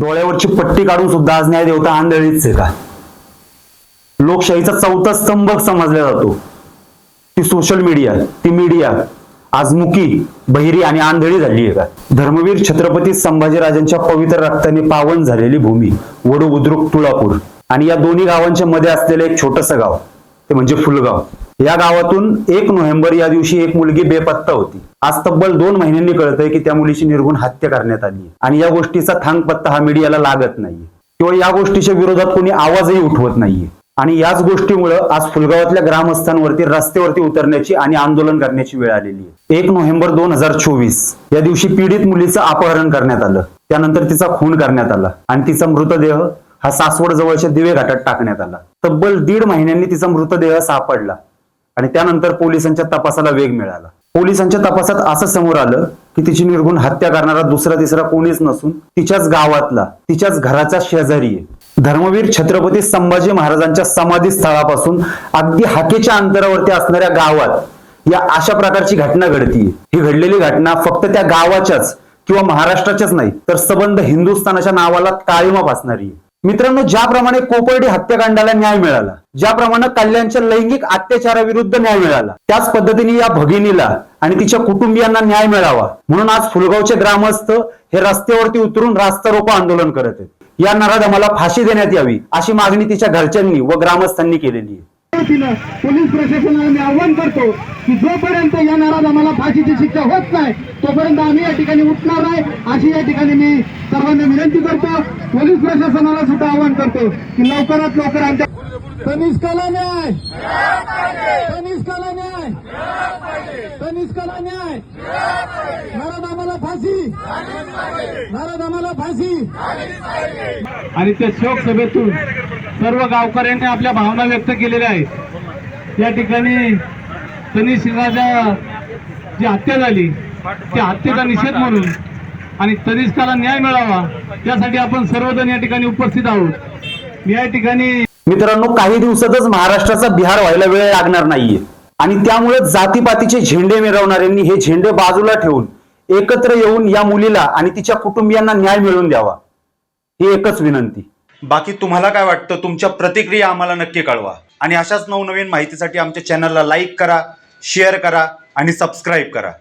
डोळ्यावरची पट्टी काढून सुद्धा आज न्याय देवता आंधळीच आहे का लोकशाहीचा चौथा स्तंभ समजला जातो. ती सोशल मीडिया ती मीडिया आजमुखी बहिरी आणि आंधळी झाली आहे का? धर्मवीर छत्रपती संभाजीराजांच्या पवित्र रक्ताने पावन झालेली भूमी वडू बुद्रुक तुळापूर. आणि या दोन्ही गावांच्या मध्ये असलेलं एक छोटंसं गाव ते म्हणजे फुलगाव. या गावातून एक नोव्हेंबर या दिवशी एक मुलगी बेपत्ता होती. आज तब्बल दोन महिन्यांनी कळतंय की त्या मुलीची निर्गुण हत्या करण्यात आली आणि या गोष्टीचा थांगपत्ता हा मीडियाला लागत नाहीये. किंवा या गोष्टीच्या विरोधात कोणी आवाजही उठवत नाहीये. आणि याच गोष्टीमुळं आज फुलगावातल्या ग्रामस्थांवरती रस्त्यावरती उतरण्याची आणि आंदोलन करण्याची वेळ आलेली आहे. एक नोव्हेंबर दोन हजार चोवीस या दिवशी पीडित मुलीचं अपहरण करण्यात आलं. त्यानंतर तिचा खून करण्यात आला. आणि तिचा मृतदेह हा सासवड जवळच्या दिवे घाटात टाकण्यात आला. तब्बल दीड महिन्यांनी तिचा मृतदेह सापडला. आणि त्यानंतर पोलिसांच्या तपासाला वेग मिळाला. पोलिसांच्या तपासात असं समोर आलं की तिची निर्गुण हत्या करणारा दुसरा तिसरा कोणीच नसून तिच्याच गावातला तिच्याच घराचा शेजारी आहे. धर्मवीर छत्रपती संभाजी महाराजांच्या समाधी स्थळापासून अगदी हाकेच्या अंतरावरती असणाऱ्या गावात या अशा प्रकारची घटना घडतीये. ही घडलेली घटना फक्त त्या गावाच्याच किंवा महाराष्ट्राच्याच नाही तर सबंध हिंदुस्थानाच्या नावाला काळीमा असणारी आहे. मित्रांनो ज्याप्रमाणे कोपर्डी हत्याकांडाला न्याय मिळाला ज्याप्रमाणे कल्याणच्या लैंगिक अत्याचाराविरुद्ध न्याय मिळाला त्याच पद्धतीने या भगिनीला आणि तिच्या कुटुंबियांना न्याय मिळावा. म्हणून आज फुलगावचे ग्रामस्थ हे रस्त्यावरती उतरून रास्ता रोको आंदोलन करत आहेत. या नराधमाला फाशी देण्यात यावी अशी मागणी तिच्या घरच्यांनी व ग्रामस्थांनी केलेली आहे. वतीनं पोलीस प्रशासनाला मी आव्हान करतो की जोपर्यंत या आम्हाला फाशीची शिक्षा होत नाही तोपर्यंत आम्ही या ठिकाणी उठणार नाही. अशी या ठिकाणी मी सर्वांना विनंती करतो. पोलीस प्रशासनाला सुद्धा आव्हान करतो की लवकरात लवकर आमच्या तनिष्काला न्याय! तनिष्काला न्याय! तनिष्काला न्याय! आम्हाला फाशी! आम्हाला फाशी! आणि त्या शोक सभेतून सर्व गावकऱ्यांनी आपल्या भावना व्यक्त केलेल्या आहेत. या ठिकाणी तनिष राजा जी हत्या झाली त्या हत्येचा निषेध म्हणून आणि तनिष्काला न्याय मिळावा त्यासाठी आपण सर्वजण या ठिकाणी उपस्थित आहोत. या ठिकाणी मित्रांनो काही दिवसातच महाराष्ट्राचा बिहार व्हायला वेळ लागणार नाहीये. आणि त्यामुळे जातीपातीचे झेंडे मिरवणाऱ्यांनी हे झेंडे बाजूला ठेवून एकत्र येऊन या मुलीला आणि तिच्या कुटुंबियांना न्याय मिळवून द्यावा. ही एकच विनंती. बाकी तुम्हाला काय वाटतं? तुमच्या प्रतिक्रिया आम्हाला नक्की कळवा. आणि अशाच नवनवीन माहितीसाठी आमच्या चॅनलला लाईक करा शेअर करा आणि सबस्क्राईब करा.